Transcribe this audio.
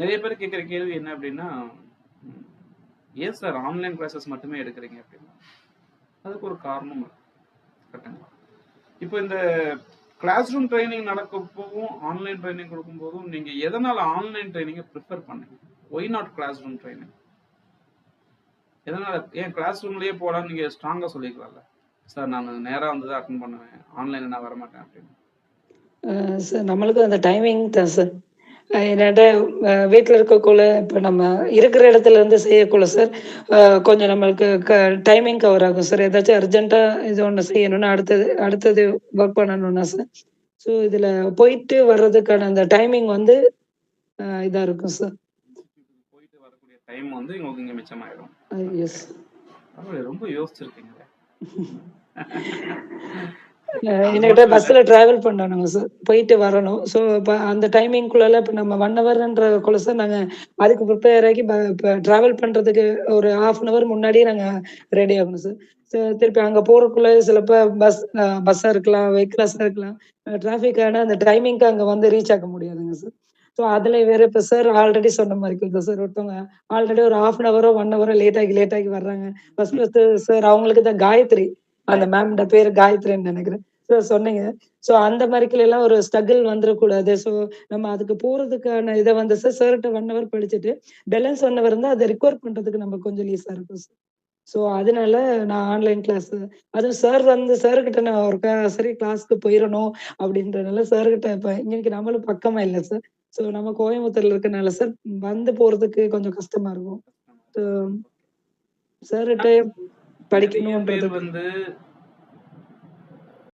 நிறைய பேர் கேட்குற கேள்வி என்ன அப்படின்னா ஏன் சார் ஆன்லைன் கிளாஸஸ் மட்டுமே எடுக்கிறீங்க அப்படின்னா? அதுக்கு ஒரு காரணம் இருக்கு. கரெக்டுங்களா? இப்போ இந்த கிளாஸ் ரூம் ட்ரைனிங் நடக்கப்போவும் ஆன்லைன் ட்ரைனிங் கொடுக்கும்போதும் நீங்க எதனால் ஆன்லைன் ட்ரைனிங்கை ப்ரிஃபர் பண்ணுங்க? Why not classroom training எதனால்? ஏன் கிளாஸ் ரூம்லயே போலாம்னு நீங்க ஸ்ட்ராங்காக சொல்லிக்கலாம்ல சார் நான் நேராக வந்து தான் அட்டன் பண்ணுவேன். ஆன்லைன்ல நான் வரமாட்டேன் அப்படின்னு. சார் நம்மளுக்கு அந்த டைமிங் தான் சார் என்னட்ட வீட்டில் இருக்கக்குள்ள இப்போ நம்ம இருக்கிற இடத்துல இருந்து செய்யக்குள்ள சார் கொஞ்சம் நம்மளுக்கு க டைமிங் கவர் ஆகும் சார் ஏதாச்சும் அர்ஜென்ட்டாக இது ஒன்று செய்யணும்னா அடுத்தது அடுத்தது ஒர்க் பண்ணணும்னா சார் ஸோ இதில் போயிட்டு வர்றதுக்கான அந்த டைமிங் வந்து இதாக இருக்கும் சார் போயிட்டு வரக்கூடிய டைம் வந்து உங்களுக்கு இங்க மிச்சமாயிடும். எஸ் ரொம்ப யோசிச்சிருக்கீங்களே. என்கிட்ட பஸ்ஸில் ட்ராவல் பண்ணணுங்க சார் போயிட்டு வரணும். ஸோ இப்போ அந்த டைமிங்குள்ளே இப்போ நம்ம ஒன் ஹவர்ன்றக்குள்ள சார் நாங்கள் அதுக்கு ப்ரிப்பேர் ஆகி இப்போ ட்ராவல் பண்ணுறதுக்கு ஒரு ஹாஃப் அன் ஹவர் முன்னாடியே நாங்கள் ரெடி ஆகணும் சார் திருப்பி அங்கே போகிறக்குள்ள சிலப்போ பஸ் பஸ்ஸாக இருக்கலாம் வெஹிக்கிளாஸாக இருக்கலாம். டிராஃபிக்கான அந்த டைமிங்க்கு அங்கே வந்து ரீச் ஆக முடியாதுங்க சார் ஸோ அதில் வேற இப்போ சார் ஆல்ரெடி சொன்ன மாதிரி இருக்குது சார் ஒருத்தவங்க ஆல்ரெடி ஒரு ஹாஃப் அன் ஹவரோ ஒன் ஹவரோ லேட் ஆகி லேட் ஆகி வர்றாங்க. ஃபர்ஸ்ட் ஃபர்ஸ்ட் சார் அவங்களுக்கு தான் காயத்ரி அந்த மேம்ட பேர் காயத்ரின்னு நினைக்கிறேன். சார் சொன்னீங்க. ஸோ அந்த மாதிரிக்குள்ள எல்லாம் ஒரு ஸ்ட்ரகிள் வந்துடக்கூடாது ஸோ நம்ம அதுக்கு போறதுக்கான இதை வந்து சார் சார்கிட்ட ஒன் ஹவர் படிச்சுட்டு பேலன்ஸ் ஒன் ஹவர் இருந்தால் அதை ரிக்வயர் பண்றதுக்கு நம்ம கொஞ்சம் லீஸா இருக்கும் சார் ஸோ அதனால நான் ஆன்லைன் கிளாஸ் அதுவும் சார் வந்து சார்கிட்ட நான் ஒரு சரி கிளாஸ்க்கு போயிடணும் அப்படின்றனால சார்கிட்ட இப்போ இன்னைக்கு நம்மளும் பக்கமா இல்லை சார் ஸோ நம்ம கோயம்புத்தூர்ல இருக்கனால சார் வந்து போறதுக்கு கொஞ்சம் கஷ்டமா இருக்கும். ஸோ சார்கிட்ட படிக்கணும்ன்றது வந்து